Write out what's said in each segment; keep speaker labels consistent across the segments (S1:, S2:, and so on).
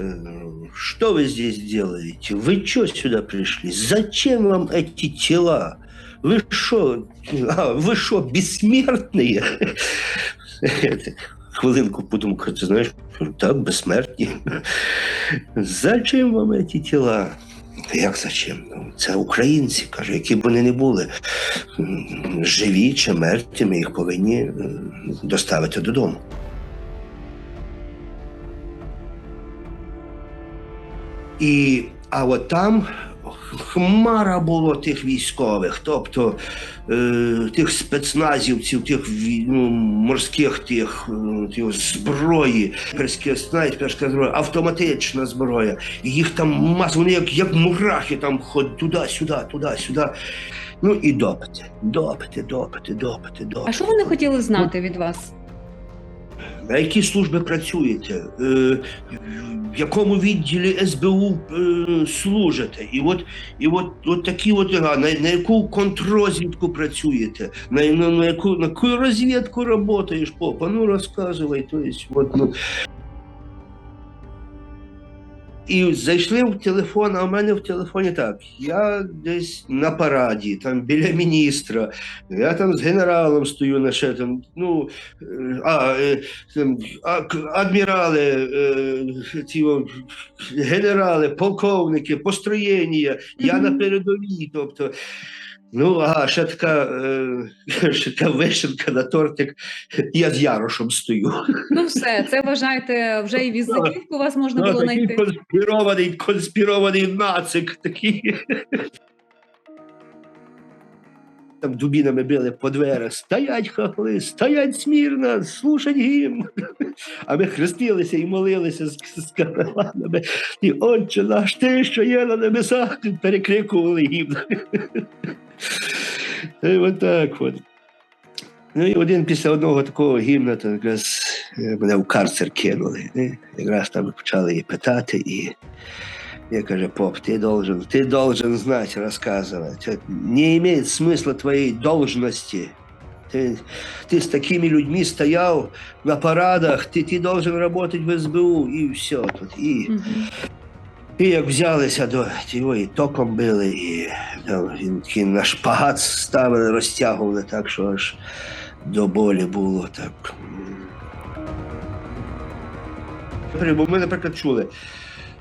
S1: э, что вы здесь делаете? Вы что сюда пришли? Зачем вам эти тела? Вы что, а, вы что, бессмертные? Хвилинку подумав, ти знаєш, так, безсмертні. Зачем вам ці тіла? Як зачем? Ну, Це українці, каже, які б вони не були, м, живі чи мертві, ми їх повинні м, доставити додому. І, а от там хмара було тих військових, тобто е, тих спецназівців, тих ну, морських тих, е, тих зброї, перська зброя, автоматична зброя. І їх там маса, вони як, як мурахи там ходять туди-сюди, туди-сюди. Ну і допити, допити, допити, допити, допити.
S2: А що вони хотіли знати від вас?
S1: На які служби працюєте? Якому відділі СБУ е, служите? І от, і от, от такі от, на, на яку контррозвідку працюєте? На, на, на, яку, на яку розвідку працюєш, попа? Ну розказувай. То є, от, ну. І зайшли в телефон, а в мене в телефоні так. Я десь на параді, там біля міністра, я там з генералом стою на ще там, ну, е, а, е, там, а, адмірали, е, ці, генерали, полковники, построєння, я на передовій. Тобто, ну, ага, ще така, е, ще така вишенка на тортик, я з Ярошем стою.
S2: Ну все, це вважаєте, вже і візитівку вас можна
S1: Ну,
S2: було
S1: такий
S2: знайти.
S1: конспірований, конспірований нацик такий. Там дубінами били по дверях. Стоять хахли, стоять смірно, слушать гімн. А ми хрестилися і молилися з, з капеланами. І отче наш, ти, що є на небесах, перекрикували гімн. І от так от. Ну і один після одного такого гімна, то якраз е, мене в карцер кинули. І якраз там почали її питати, і я каже, поп, ти должен, ти должен знать, рассказывать. Это Не имеет смысла твоей должности. Ты, ты с такими людьми стоял на парадах, ты, ты должен работать в СБУ, і все тут. І,
S2: Мгм.
S1: і як взялися до цього, і током били, і, і такий на шпагат ставили, розтягували так, що аж до болі було так. Бо ми, наприклад, чули.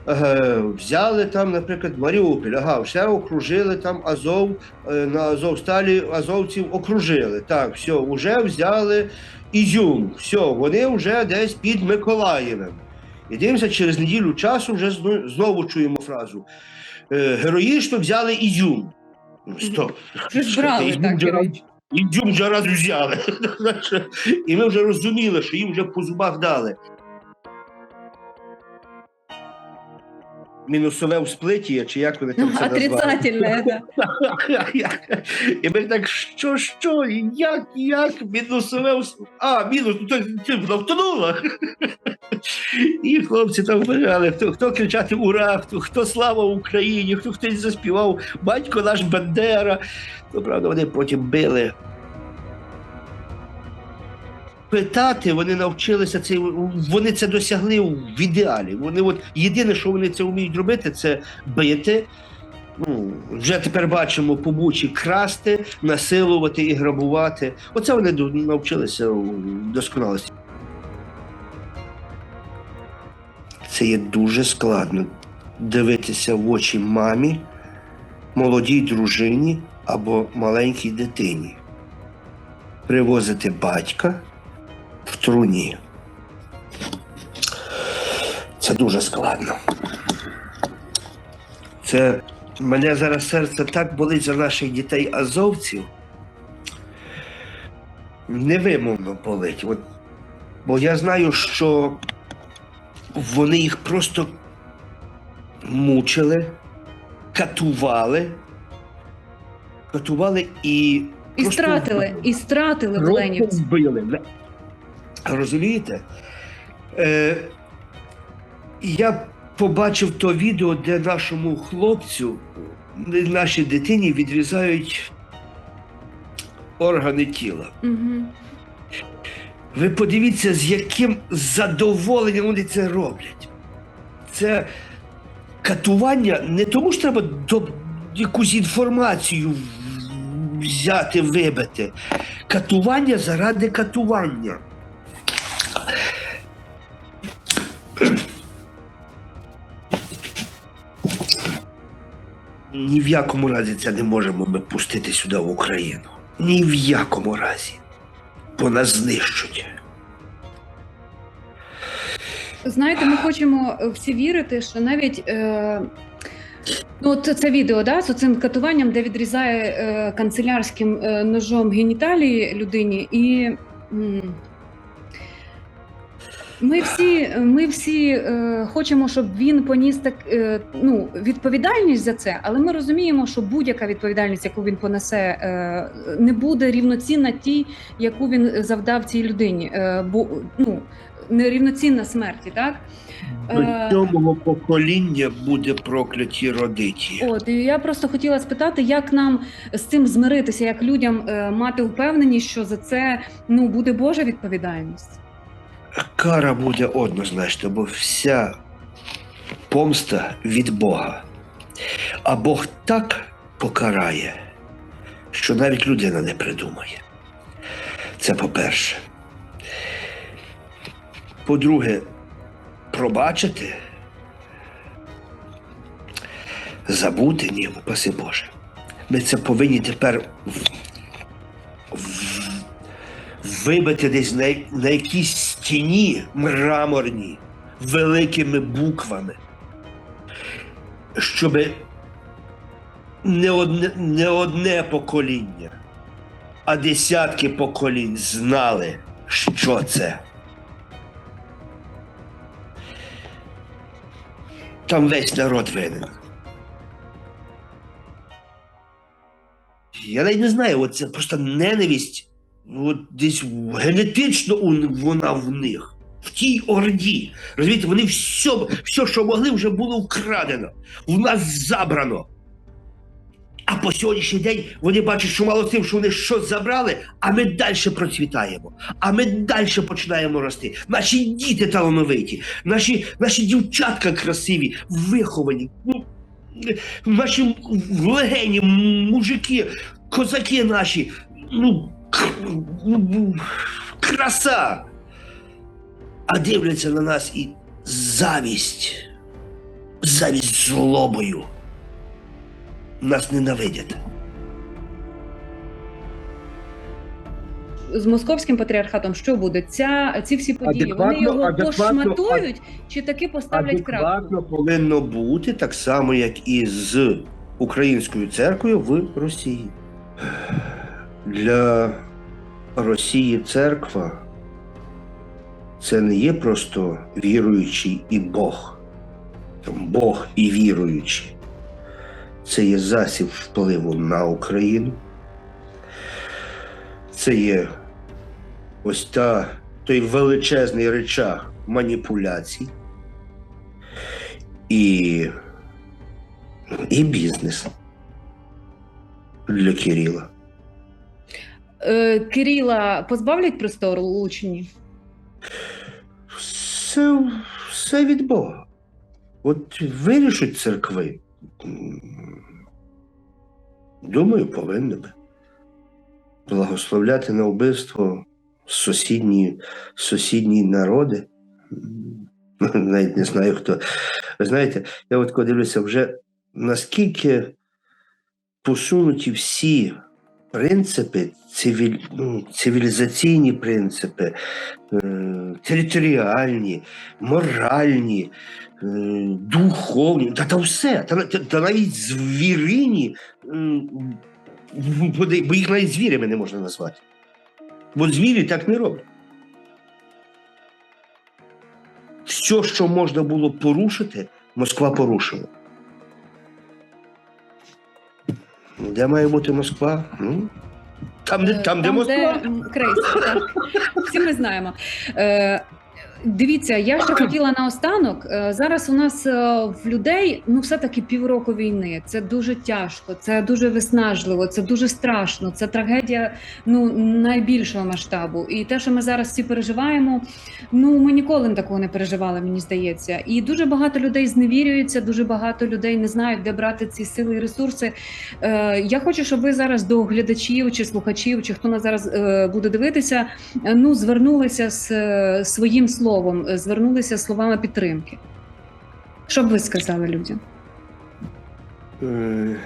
S1: Е, взяли там, наприклад, Маріуполь, ага, все окружили там Азов, е, на Азовсталі азовців окружили. Так, все, вже взяли Ізюм, все, вони вже десь під Миколаєвем. І дивимося, через неділю часу вже знову чуємо фразу. Е, героїчно взяли Ізюм. Ну, Стоп.
S2: Вже ж брали,
S1: Ізюм
S2: так,
S1: вже. Ізюм вже раз взяли. І ми вже розуміли, що їм вже по зубах дали. Мінусове в сплиті, чи як вони там це?
S2: Отрицательне, да.
S1: І ми так, що, що, як, як, мінусове, в с- а, мінус, ну, то ти втонула. І хлопці там вважали, хто, хто кричати ура, хто, хто слава Україні, хто хтось заспівав, батько наш Бандера. Ну, правда, вони потім били. Питати вони навчилися це, вони це досягли в ідеалі. Вони от єдине, що вони це вміють робити, це бити. Ну, вже тепер бачимо по бучі красти, насилувати і грабувати. Оце вони навчилися досконалості. Це є дуже складно дивитися в очі мамі, молодій дружині або маленькій дитині. Привозити батька в труні. Це дуже складно. Це мене зараз серце так болить за наших дітей азовців. Невимовно болить. От, бо я знаю, що вони їх просто мучили, катували, катували і.
S2: І стратили, і стратили
S1: вбили. Розумієте? Е, я побачив то відео, де нашому хлопцю, нашій дитині відрізають органи тіла.
S2: Мгм.
S1: Ви подивіться, з яким задоволенням вони це роблять. це катування не тому, що треба до, якусь інформацію взяти, вибити. Катування заради катування. Ні в якому разі це не можемо ми пустити сюди в Україну. Ні в якому разі. Бо нас знищуть.
S2: Знаєте, ми хочемо всі вірити, що навіть е, ну, це, це відео да, з цим катуванням, де відрізає е, канцелярським е, ножом геніталії людині, і м, ми всі, ми всі е, хочемо, щоб він поніс так е, ну, відповідальність за це, але ми розуміємо, що будь-яка відповідальність, яку він понесе, е, не буде рівноцінна тій, яку він завдав цій людині. Е, бо ну, нерівноцінна смерті, так?
S1: До
S2: Е,
S1: покоління буде прокляті родиті.
S2: От і я просто хотіла спитати, як нам з цим змиритися, як людям е, мати впевненість, що за це ну буде Божа відповідальність.
S1: Кара буде однозначно, бо вся помста від Бога. А Бог так покарає, що навіть людина не придумає. Це по-перше. По-друге, пробачити, забути ні, упаси Боже. Ми це повинні тепер в- в- вибити десь на, на якійсь стіні мраморній великими буквами, щоб не одне, не одне покоління, а десятки поколінь знали, що це. Там весь народ винен. Я навіть не знаю, це просто ненависть, от десь генетично вона в них, в тій орді. Розумієте, вони все, все, що могли, вже було вкрадено, в нас забрано. А по сьогоднішній день вони бачать, що мало тим, що вони щось забрали, а ми далі процвітаємо, а ми далі починаємо рости. Наші діти талановиті, наші, наші дівчатка красиві, виховані. Ну, наші легені, мужики, козаки наші. Ну, краса. А дивляться на нас і завість, завість злобою. Нас ненавидять.
S2: З московським патріархатом що буде? Ця ці всі події вони його
S1: адекватно-
S2: пошматують чи таки поставлять крапку?
S1: Адекватно повинно бути так само, як і з українською церквою в Росії. Для Росії церква це не є просто віруючий і Бог. Там Бог і віруючий. Це є засіб впливу на Україну. Це є ось та, той величезний речах маніпуляцій і, і бізнес для Кирила.
S2: Е, Кирила позбавлять престолу Лучині?
S1: Все, все від Бога. От вирішать церкви. Думаю, повинні би. Благословляти на вбивство сусідні, сусідні народи. Навіть не знаю хто. Ви знаєте, я от дивлюся, вже наскільки посунуті всі принципи, цивіль, ну, цивілізаційні принципи, е, територіальні, моральні, е, духовні, та, та все, та, та, навіть звірині, бо їх навіть звірями не можна назвати. Бо звірі так не роблять. Все, що можна було порушити, Москва порушила. Де має бути Москва? Ну, там, де, там, де Москва.
S2: Крейс, так. Всі ми знаємо. Е, Дивіться, я ще хотіла наостанок. Е, Зараз у нас е, в людей ну все-таки півроку війни. Це дуже тяжко, це дуже виснажливо, це дуже страшно. Це трагедія ну найбільшого масштабу. І те, що ми зараз всі переживаємо, ну ми ніколи такого не переживали, мені здається. І дуже багато людей зневірюються, дуже багато людей не знають, де брати ці сили і ресурси. Е, Я хочу, щоб ви зараз до глядачів чи слухачів, чи хто нас зараз буде дивитися, ну звернулися з своїм словом, е, звернулися словами підтримки. Що б ви сказали людям?
S1: Е,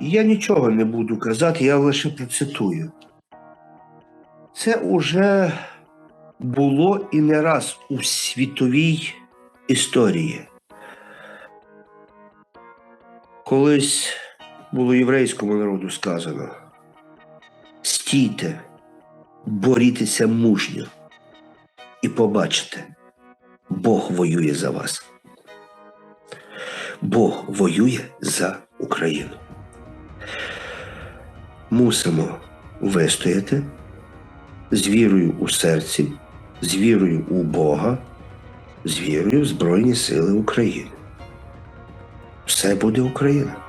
S1: Я нічого не буду казати, я лише процитую. Це уже було і не раз у світовій історії. Колись було єврейському народу сказано: стійте, борітеся мужньо і побачите, Бог воює за вас. Бог воює за Україну. Мусимо вистояти з вірою у серці, з вірою у Бога, з вірою в Збройні Сили України. Все буде Україна.